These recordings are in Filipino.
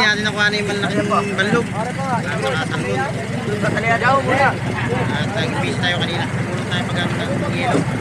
hindi natin nakuha na yung malaking balog. Ah, Nakatakbo. At nag-fish tayo kanina. Pulot tayo pag ng yelo.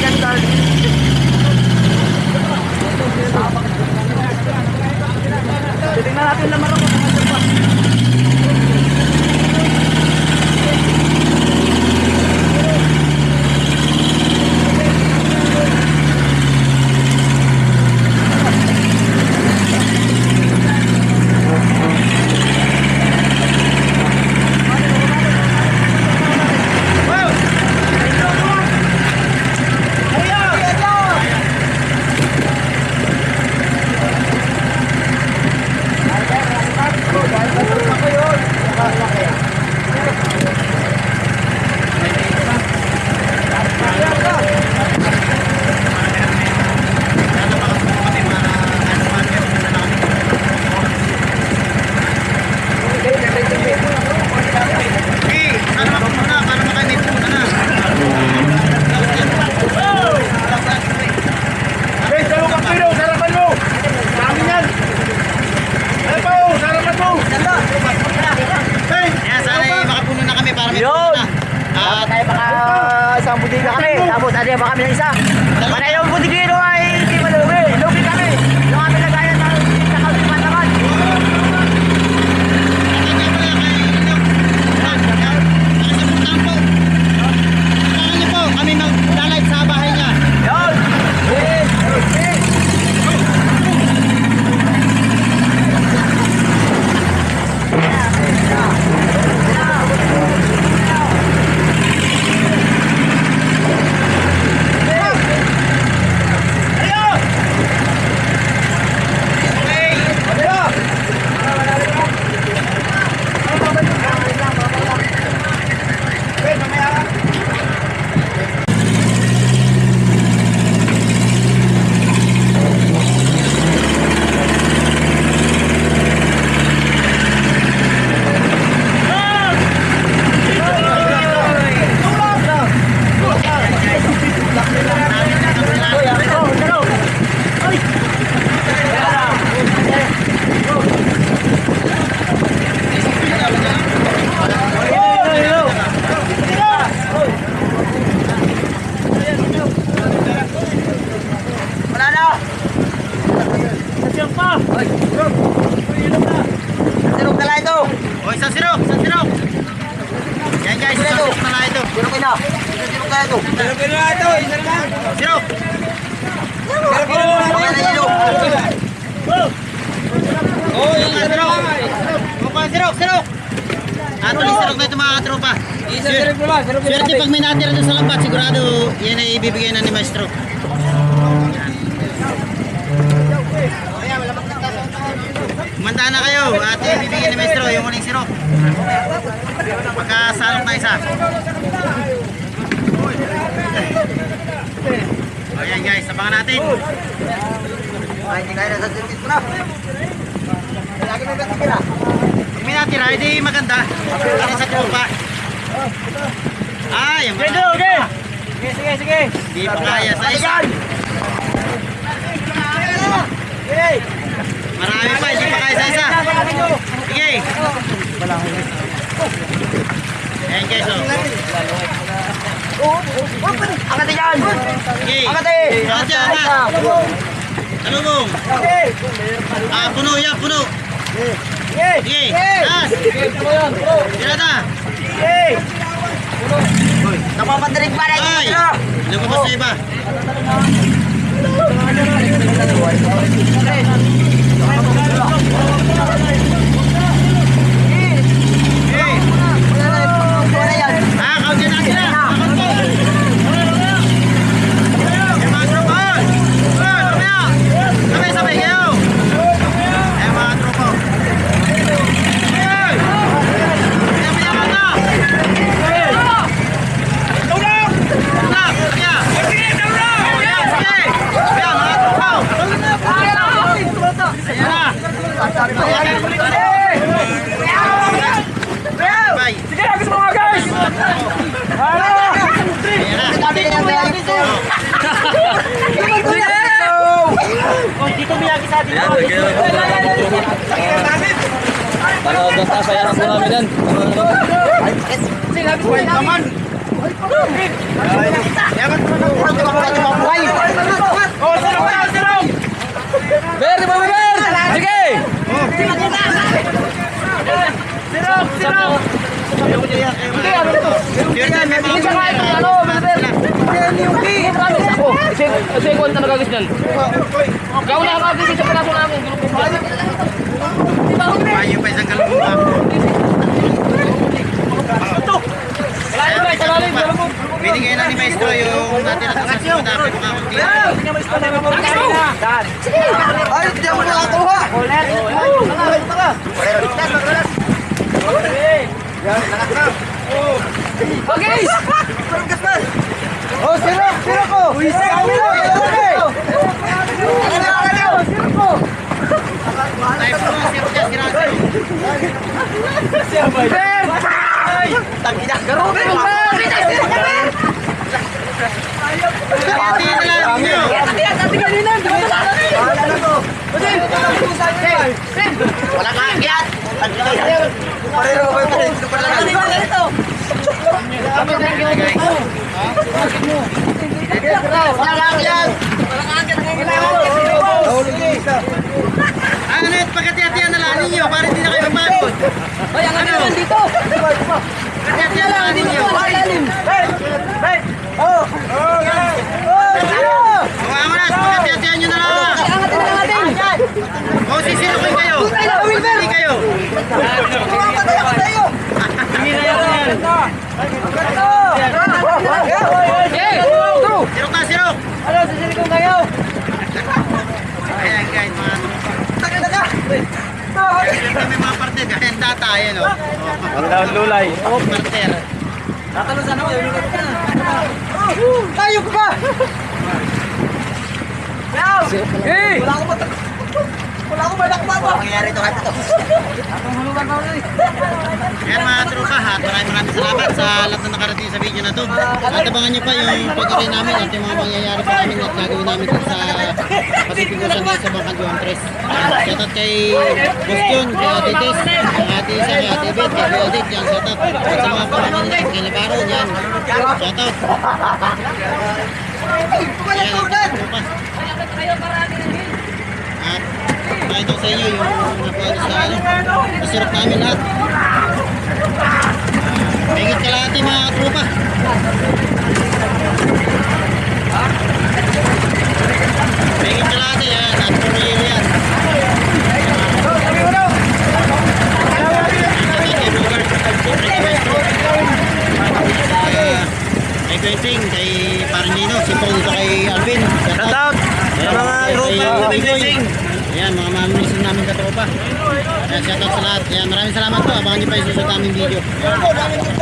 Yan, guys. Tingnan natin laman ako. Okay, sana makapunta, para makainit muna na. Hey, salo ka pino, sarapan mo. Dami yan. Ay pa, oh, sarapan mo. Hey, Yan, sana eh, makapuno na kami para may Yun. puno na. At Kaya baka isang butika kami, tapos adi ba kami ng isa. Para yung butikino ay hindi maluwi. Lugi kami. Yung kami nagaya ng sa kalpipan naman. kami mag-live sa bahay niya. Yun! Sirok na lang ito. Sino kina? Sino sino kaya to? Pero ito, isa lang. Sirok! Pero pero Kaya na yun. Oh, yung sirok. Mukhang sirok, sirok! Actually, sirok na ito mga katropa. Swerte pag may natira doon sa lambat, sigurado yan ay ibibigay na ni Maestro. Kumanda na kayo at ibibigay ni Maestro yung uling sirok. Pagkasalok na isa. O yan guys, abangan natin. Ay, hindi kaya sa ko na. Lagi may ba't kira? Pag may natira, hindi maganda. Para sa tropa. Ay, yung mga... Okay, Sige, sige, sige. Hindi pa kaya sa isa. Marami pa, hindi pa kaya sa isa. Sige. Ayan guys, oh. Angkat yan! Sige. Angkat eh! Angat yan, angat. Talubong. Ah, puno yan, puno. Sige. Taas. Tirada. Napapadirig pa na Ay. sila! Lumabas sa iba. Sige. Wala yan! Ah, kaunti na sila. Kaunti. Yung mga tropa. Ah, mamaya. Sabay-sabay kayo. Eh, mga tropa. Hey! Mamaya, mamaya. Tulak! Mamaya. Mamaya, sige. Mamaya, mga tropa. Ayan na. Bye. Sige, agos mo mga guys. Ayan na. Sabi niya may agis eh! Dito may agis sa atin! Oh, sirok na, sirok. Ber, ber, ber. Sige. Sirok, sirok. Jordan, ano? Kasi ko na nagagis niyan. Na kagis sa peraso namin. Payo pa isang. Kailangan ba sa lalim, galubog. Binigay na ni Maestro sa sasyo. Dapat makakunti. Ay, hindi ako nakakuha! Okay. Oh, sirok! Sirok ko! Uy, sirok! Sirok! Sirok ko! Tayo po mga sirok dyan, sirado. Tangina! Garumi mo! Hati na lang ninyo. Wala ka akyat! Parero ko kayo pa rin. Parero Wala ka akyat! Ano yun, pagkati-hatihan na lang ninyo para hindi na kayo mapagod. Ay, ang ano dito? Pagkati-hatihan na lang ninyo. Oh! Oh! Hawa mo na, pagkati-hatihan nyo na lang. O, sisilukin kayo. Hindi kayo. Patay ako sa'yo! Sirok na, sirok. Ano, sisilikong kayo? Ayan guys, mga Tagal na! May mga parte, gaya ng data, ayan o. Ang daw lulay. Oh, parter. Tayo ko ba? Eh! Wala ko ba? Wala ko ba? Wala ko ba? Ang nangyari ito kahit ito. Ayan mga tropa, at maraming maraming salamat sa lahat na nakarating sa video na to. At abangan nyo pa yung pag-aray namin at yung mga mangyayari pa namin at gagawin namin dun sa Pacific Ocean sa Bangkang Juan Tres. Shoutout kay Boston, kay Ate Tess, kay Ate Isa, kay Ate Bet, kay Kuya yan shoutout. At sa mga pamangkin nila, kay Labaro, yan. Shoutout. Ayan, mga tropa. At pakita ko sa inyo yung napagod sa ano, masirap namin lahat. Video.